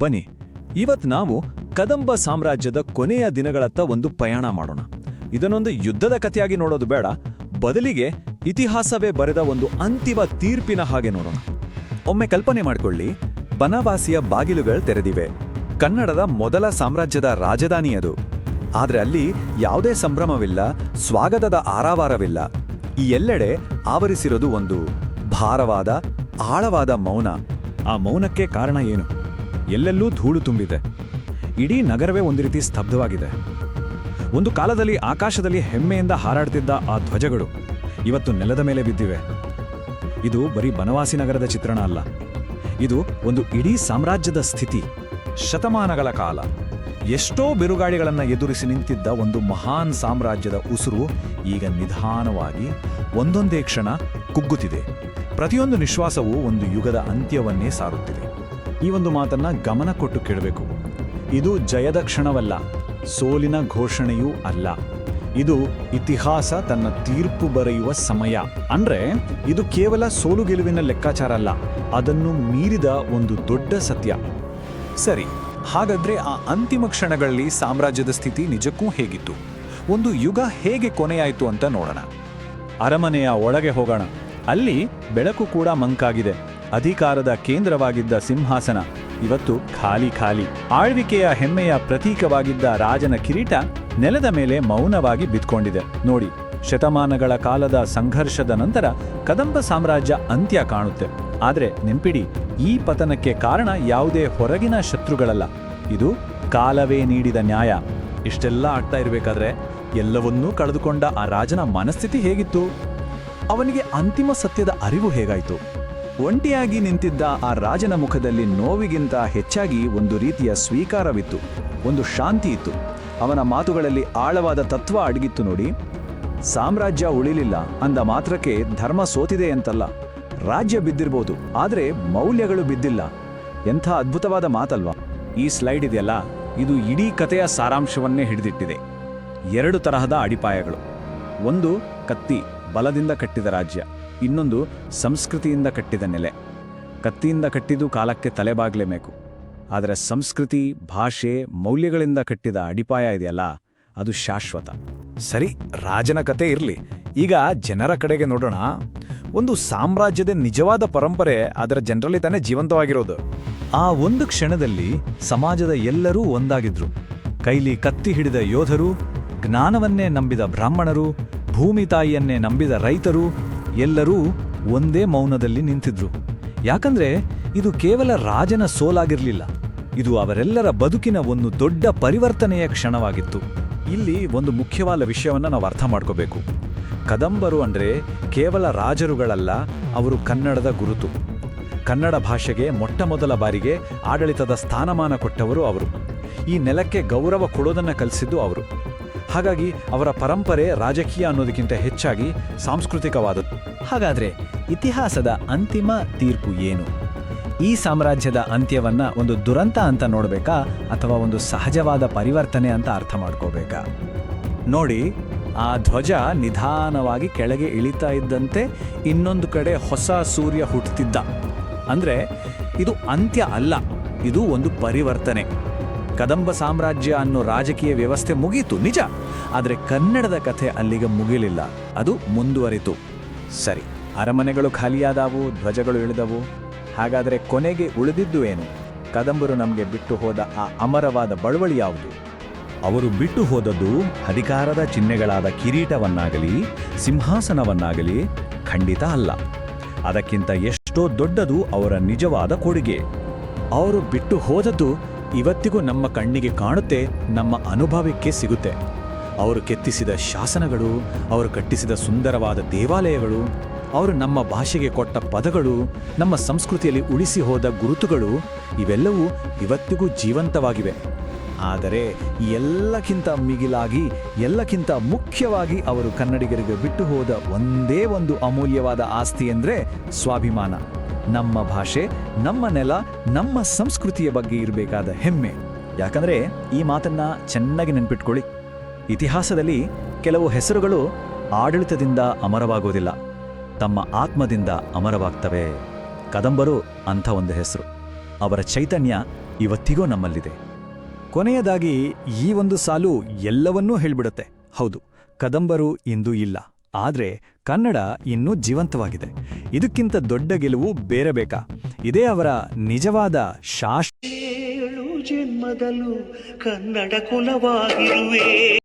ಬನ್ನಿ, ಇವತ್ ನಾವು ಕದಂಬ ಸಾಮ್ರಾಜ್ಯದ ಕೊನೆಯ ದಿನಗಳತ್ತ ಒಂದು ಪ್ರಯಾಣ ಮಾಡೋಣ. ಇದನ್ನೊಂದು ಯುದ್ಧದ ಕಥೆಯಾಗಿ ನೋಡೋದು ಬೇಡ, ಬದಲಿಗೆ ಇತಿಹಾಸವೇ ಬರೆದ ಒಂದು ಅಂತಿಮ ತೀರ್ಪಿನ ಹಾಗೆ ನೋಡೋಣ. ಒಮ್ಮೆ ಕಲ್ಪನೆ ಮಾಡಿಕೊಳ್ಳಿ, ಬನವಾಸಿಯ ಬಾಗಿಲುಗಳು ತೆರೆದಿವೆ. ಕನ್ನಡದ ಮೊದಲ ಸಾಮ್ರಾಜ್ಯದ ರಾಜಧಾನಿ ಅದು ಆದರೆ ಅಲ್ಲಿ ಯಾವುದೇ ಸಂಭ್ರಮವಿಲ್ಲ, ಸ್ವಾಗತದ ಆರಾವಾರವಿಲ್ಲ. ಈ ಎಲ್ಲೆಡೆ ಆವರಿಸಿರೋದು ಒಂದು ಭಾರವಾದ, ಆಳವಾದ ಮೌನ. ಆ ಮೌನಕ್ಕೆ ಕಾರಣ ಏನು? ಎಲ್ಲೆಲ್ಲೂ ಧೂಳು ತುಂಬಿದೆ. ಇಡೀ ನಗರವೇ ಒಂದು ರೀತಿ ಸ್ತಬ್ಧವಾಗಿದೆ. ಒಂದು ಕಾಲದಲ್ಲಿ ಆಕಾಶದಲ್ಲಿ ಹೆಮ್ಮೆಯಿಂದ ಹಾರಾಡ್ತಿದ್ದ ಆ ಧ್ವಜಗಳು ಇವತ್ತು ನೆಲದ ಮೇಲೆ ಬಿದ್ದಿವೆ. ಇದು ಬರೀ ಬನವಾಸಿ ನಗರದ ಚಿತ್ರಣ ಅಲ್ಲ. ಇದು ಒಂದು ಇಡೀ ಸಾಮ್ರಾಜ್ಯದ ಸ್ಥಿತಿ, ಶತಮಾನಗಳ ಕಾಲ. ಎಷ್ಟೋ ಬಿರುಗಾಳಿಗಳನ್ನು ಎದುರಿಸಿ ನಿಂತಿದ್ದ ಒಂದು ಮಹಾನ್ ಸಾಮ್ರಾಜ್ಯದ ಉಸುರು ಈಗ ನಿಧಾನವಾಗಿ ಒಂದೊಂದೇ ಕ್ಷಣ ಕುಗ್ಗುತ್ತಿದೆ. ಪ್ರತಿಯೊಂದು ನಿಶ್ವಾಸವೂ ಒಂದು ಯುಗದ ಅಂತ್ಯವನ್ನೇ ಸಾರುತ್ತಿದೆ. ಈ ಒಂದು ಮಾತನ್ನ ಗಮನ ಕೊಟ್ಟು ಕೇಳಬೇಕು. ಇದು ಜಯದ ಕ್ಷಣವಲ್ಲ, ಸೋಲಿನ ಘೋಷಣೆಯೂ ಅಲ್ಲ. ಇದು ಇತಿಹಾಸ ತನ್ನ ತೀರ್ಪು ಬರೆಯುವ ಸಮಯ. ಅಂದ್ರೆ ಇದು ಕೇವಲ ಸೋಲು ಗೆಲುವಿನ ಲೆಕ್ಕಾಚಾರ ಅಲ್ಲ, ಅದನ್ನು ಮೀರಿದ ಒಂದು ದೊಡ್ಡ ಸತ್ಯ. ಸರಿ, ಹಾಗಾದ್ರೆ ಆ ಅಂತಿಮ ಕ್ಷಣಗಳಲ್ಲಿ ಸಾಮ್ರಾಜ್ಯದ ಸ್ಥಿತಿ ನಿಜಕ್ಕೂ ಹೇಗಿತ್ತು? ಒಂದು ಯುಗ ಹೇಗೆ ಕೊನೆಯಾಯಿತು ಅಂತ ನೋಡೋಣ. ಅರಮನೆಯ ಒಳಗೆ ಹೋಗೋಣ. ಅಲ್ಲಿ ಬೆಳಕು ಕೂಡ ಮಂಕಾಗಿದೆ. ಅಧಿಕಾರದ ಕೇಂದ್ರವಾಗಿದ್ದ ಸಿಂಹಾಸನ. ಇವತ್ತು ಖಾಲಿ ಖಾಲಿ. ಆಳ್ವಿಕೆಯ ಹೆಮ್ಮೆಯ ಪ್ರತೀಕವಾಗಿದ್ದ ರಾಜನ ಕಿರೀಟ ನೆಲದ ಮೇಲೆ ಮೌನವಾಗಿ ಬಿದ್ಕೊಂಡಿದೆ. ನೋಡಿ, ಶತಮಾನಗಳ ಕಾಲದ ಸಂಘರ್ಷದ ನಂತರ ಕದಂಬ ಸಾಮ್ರಾಜ್ಯ ಅಂತ್ಯ ಕಾಣುತ್ತೆ. ಆದರೆ ನೆನ್ಪಿಡಿ, ಈ ಪತನಕ್ಕೆ ಕಾರಣ ಯಾವುದೇ ಹೊರಗಿನ ಶತ್ರುಗಳಲ್ಲ. ಇದು ಕಾಲವೇ ನೀಡಿದ ನ್ಯಾಯ. ಇಷ್ಟೆಲ್ಲ ಆಗ್ತಾ ಇರಬೇಕಾದ್ರೆ ಎಲ್ಲವನ್ನೂ ಕಳೆದುಕೊಂಡ ಆ ರಾಜನ ಮನಸ್ಥಿತಿ ಹೇಗಿತ್ತು? ಅವನಿಗೆ ಅಂತಿಮ ಸತ್ಯದ ಅರಿವು ಹೇಗಾಯಿತು? ಒಂಟಿಯಾಗಿ ನಿಂತಿದ್ದ ಆ ರಾಜನ ಮುಖದಲ್ಲಿ ನೋವಿಗಿಂತ ಹೆಚ್ಚಾಗಿ ಒಂದು ರೀತಿಯ ಸ್ವೀಕಾರವಿತ್ತು. ಒಂದು ಶಾಂತಿ ಇತ್ತು. ಅವನ ಮಾತುಗಳಲ್ಲಿ ಆಳವಾದ ತತ್ವ ಅಡಗಿತ್ತು ನೋಡಿ. ಸಾಮ್ರಾಜ್ಯ ಉಳಿಲಿಲ್ಲ ಅಂದ ಮಾತ್ರಕ್ಕೆ ಧರ್ಮ ಸೋತಿದೆ ಅಂತಲ್ಲ. ರಾಜ್ಯ ಬಿದ್ದಿರ್ಬೋದು, ಆದರೆ ಮೌಲ್ಯಗಳು ಬಿದ್ದಿಲ್ಲ. ಎಂಥ ಅದ್ಭುತವಾದ ಮಾತಲ್ವಾ. ಈ ಸ್ಲೈಡ್ ಇದೆಯಲ್ಲ, ಇದು ಇಡೀ ಕಥೆಯ ಸಾರಾಂಶವನ್ನೇ ಹಿಡಿದಿಟ್ಟಿದೆ. ಎರಡು ತರಹದ ಅಡಿಪಾಯಗಳು. ಒಂದು, ಕತ್ತಿ, ಬಲದಿಂದ ಕಟ್ಟಿದ ರಾಜ್ಯ. ಇನ್ನೊಂದು ಸಂಸ್ಕೃತಿಯಿಂದ ಕಟ್ಟಿದ ನೆಲೆ. ಕತ್ತಿಯಿಂದ ಕಟ್ಟಿದ್ದು ಕಾಲಕ್ಕೆ ತಲೆಬಾಗ್ಲೇಬೇಕು ಆದರೆ ಸಂಸ್ಕೃತಿ, ಭಾಷೆ, ಮೌಲ್ಯಗಳಿಂದ ಕಟ್ಟಿದ ಅಡಿಪಾಯ ಇದೆಯಲ್ಲ, ಅದು ಶಾಶ್ವತ. ಸರಿ, ರಾಜನ ಕತೆ ಇರಲಿ. ಈಗ ಜನರ ಕಡೆಗೆ ನೋಡೋಣ. ಒಂದು ಸಾಮ್ರಾಜ್ಯದ ನಿಜವಾದ ಪರಂಪರೆ ಅದರ ಜನರಲ್ಲಿ ತಾನೇ ಜೀವಂತವಾಗಿರೋದು. ಆ ಒಂದು ಕ್ಷಣದಲ್ಲಿ ಸಮಾಜದ ಎಲ್ಲರೂ ಒಂದಾಗಿದ್ರು. ಕೈಲಿ ಕತ್ತಿ ಹಿಡಿದ ಯೋಧರು, ಜ್ಞಾನವನ್ನೇ ನಂಬಿದ ಬ್ರಾಹ್ಮಣರು, ಭೂಮಿ ತಾಯಿಯನ್ನೇ ನಂಬಿದ ರೈತರು ಎಲ್ಲರೂ ಒಂದೇ ಮೌನದಲ್ಲಿ ನಿಂತಿದ್ರು. ಯಾಕಂದ್ರೆ ಇದು ಕೇವಲ ರಾಜನ ಸೋಲಾಗಿರಲಿಲ್ಲ. ಇದು ಅವರೆಲ್ಲರ ಬದುಕಿನ ಒಂದು ದೊಡ್ಡ ಪರಿವರ್ತನೆಯ ಕ್ಷಣವಾಗಿತ್ತು. ಇಲ್ಲಿ ಒಂದು ಮುಖ್ಯವಾದ ವಿಷಯವನ್ನು ನಾವು ಅರ್ಥ ಮಾಡ್ಕೋಬೇಕು. ಕದಂಬರು ಅಂದ್ರೆ ಕೇವಲ ರಾಜರುಗಳಲ್ಲ, ಅವರು ಕನ್ನಡದ ಗುರುತು. ಕನ್ನಡ ಭಾಷೆಗೆ ಮೊಟ್ಟ ಮೊದಲ ಬಾರಿಗೆ ಆಡಳಿತದ ಸ್ಥಾನಮಾನ ಕೊಟ್ಟವರು ಅವರು. ಈ ನೆಲಕ್ಕೆ ಗೌರವ ಕೊಡೋದನ್ನು ಕಲಿಸಿದ್ದು ಅವರು. ಹಾಗಾಗಿ ಅವರ ಪರಂಪರೆ ರಾಜಕೀಯ ಅನ್ನೋದಕ್ಕಿಂತ ಹೆಚ್ಚಾಗಿ ಸಾಂಸ್ಕೃತಿಕವಾದದ್ದು ಹಾಗಾದರೆ ಇತಿಹಾಸದ ಅಂತಿಮ ತೀರ್ಪು ಏನು? ಈ ಸಾಮ್ರಾಜ್ಯದ ಅಂತ್ಯವನ್ನ ಒಂದು ದುರಂತ ಅಂತ ನೋಡಬೇಕಾ ಅಥವಾ ಒಂದು ಸಹಜವಾದ ಪರಿವರ್ತನೆ ಅಂತ ಅರ್ಥ ಮಾಡ್ಕೋಬೇಕಾ? ನೋಡಿ, ಆ ಧ್ವಜ ನಿಧಾನವಾಗಿ ಕೆಳಗೆ ಇಳಿತಾ ಇದ್ದಂತೆ ಇನ್ನೊಂದು ಕಡೆ ಹೊಸ ಸೂರ್ಯ ಹುಟ್ಟುತ್ತಿದ್ದ. ಅಂದ್ರೆ ಇದು ಅಂತ್ಯ ಅಲ್ಲ, ಇದು ಒಂದು ಪರಿವರ್ತನೆ. ಕದಂಬ ಸಾಮ್ರಾಜ್ಯ ಅನ್ನೋ ರಾಜಕೀಯ ವ್ಯವಸ್ಥೆ ಮುಗೀತು, ನಿಜ. ಆದರೆ ಕನ್ನಡದ ಕಥೆ ಅಲ್ಲಿಗೆ ಮುಗಿಲಿಲ್ಲ. ಅದು ಮುಂದುವರಿತು. ಸರಿ, ಅರಮನೆಗಳು ಖಾಲಿಯಾದವು, ಧ್ವಜಗಳು ಇಳಿದವು. ಹಾಗಾದರೆ ಕೊನೆಗೆ ಉಳಿದಿದ್ದು ಏನು? ಕದಂಬರು ನಮಗೆ ಬಿಟ್ಟು ಹೋದ ಆ ಅಮರವಾದ ಬಳುವಳಿ ಯಾವುದು? ಅವರು ಬಿಟ್ಟು ಹೋದದ್ದು ಅಧಿಕಾರದ ಚಿಹ್ನೆಗಳಾದ ಕಿರೀಟವನ್ನಾಗಲಿ, ಸಿಂಹಾಸನವನ್ನಾಗಲಿ ಖಂಡಿತ ಅಲ್ಲ. ಅದಕ್ಕಿಂತ ಎಷ್ಟೋ ದೊಡ್ಡದು ಅವರ ನಿಜವಾದ ಕೊಡುಗೆ. ಅವರು ಬಿಟ್ಟು ಹೋದದ್ದು ಇವತ್ತಿಗೂ ನಮ್ಮ ಕಣ್ಣಿಗೆ ಕಾಣುತ್ತೆ, ನಮ್ಮ ಅನುಭವಕ್ಕೆ ಸಿಗುತ್ತೆ. ಅವರು ಕೆತ್ತಿಸಿದ ಶಾಸನಗಳು, ಅವರು ಕಟ್ಟಿಸಿದ ಸುಂದರವಾದ ದೇವಾಲಯಗಳು, ಅವರು ನಮ್ಮ ಭಾಷೆಗೆ ಕೊಟ್ಟ ಪದಗಳು, ನಮ್ಮ ಸಂಸ್ಕೃತಿಯಲ್ಲಿ ಉಳಿಸಿ ಹೋದ ಗುರುತುಗಳು, ಇವೆಲ್ಲವೂ ಇವತ್ತಿಗೂ ಜೀವಂತವಾಗಿವೆ. ಆದರೆ ಎಲ್ಲಕ್ಕಿಂತ ಮಿಗಿಲಾಗಿ, ಎಲ್ಲಕ್ಕಿಂತ ಮುಖ್ಯವಾಗಿ ಅವರು ಕನ್ನಡಿಗರಿಗೆ ಬಿಟ್ಟು ಹೋದ ಒಂದೇ ಒಂದು ಅಮೂಲ್ಯವಾದ ಆಸ್ತಿ ಎಂದರೆ ಸ್ವಾಭಿಮಾನ. ನಮ್ಮ ಭಾಷೆ, ನಮ್ಮ ನೆಲ, ನಮ್ಮ ಸಂಸ್ಕೃತಿಯ ಬಗ್ಗೆ ಇರಬೇಕಾದ ಹೆಮ್ಮೆ. ಯಾಕಂದ್ರೆ ಈ ಮಾತನ್ನ ಚೆನ್ನಾಗಿ ನೆನ್ಪಿಟ್ಕೊಳ್ಳಿ. ಇತಿಹಾಸದಲ್ಲಿ ಕೆಲವು ಹೆಸರುಗಳು ಆಡಳಿತದಿಂದ ಅಮರವಾಗೋದಿಲ್ಲ. ತಮ್ಮ ಆತ್ಮದಿಂದ ಅಮರವಾಗ್ತವೆ. ಕದಂಬರು ಅಂಥ ಒಂದು ಹೆಸರು. ಅವರ ಚೈತನ್ಯ ಇವತ್ತಿಗೂ ನಮ್ಮಲ್ಲಿದೆ. ಕೊನೆಯದಾಗಿ ಈ ಒಂದು ಸಾಲು ಎಲ್ಲವನ್ನೂ ಹೇಳ್ಬಿಡುತ್ತೆ. ಹೌದು, ಕದಂಬರು ಇಂದು ಇಲ್ಲ. ಆದ್ರೆ ಕನ್ನಡ ಇನ್ನೂ ಜೀವಂತವಾಗಿದೆ. ಇದಕ್ಕಿಂತ ದೊಡ್ಡ ಗೆಲುವು ಬೇರೆ ಬೇಕಾ? ಇದೇ ಅವರ ನಿಜವಾದ ಶಾಶ್ವತ ಏಳು ಜನ್ಮದಲ್ಲೂ ಕನ್ನಡ ಕುಲವಾಗಿರುವೆ.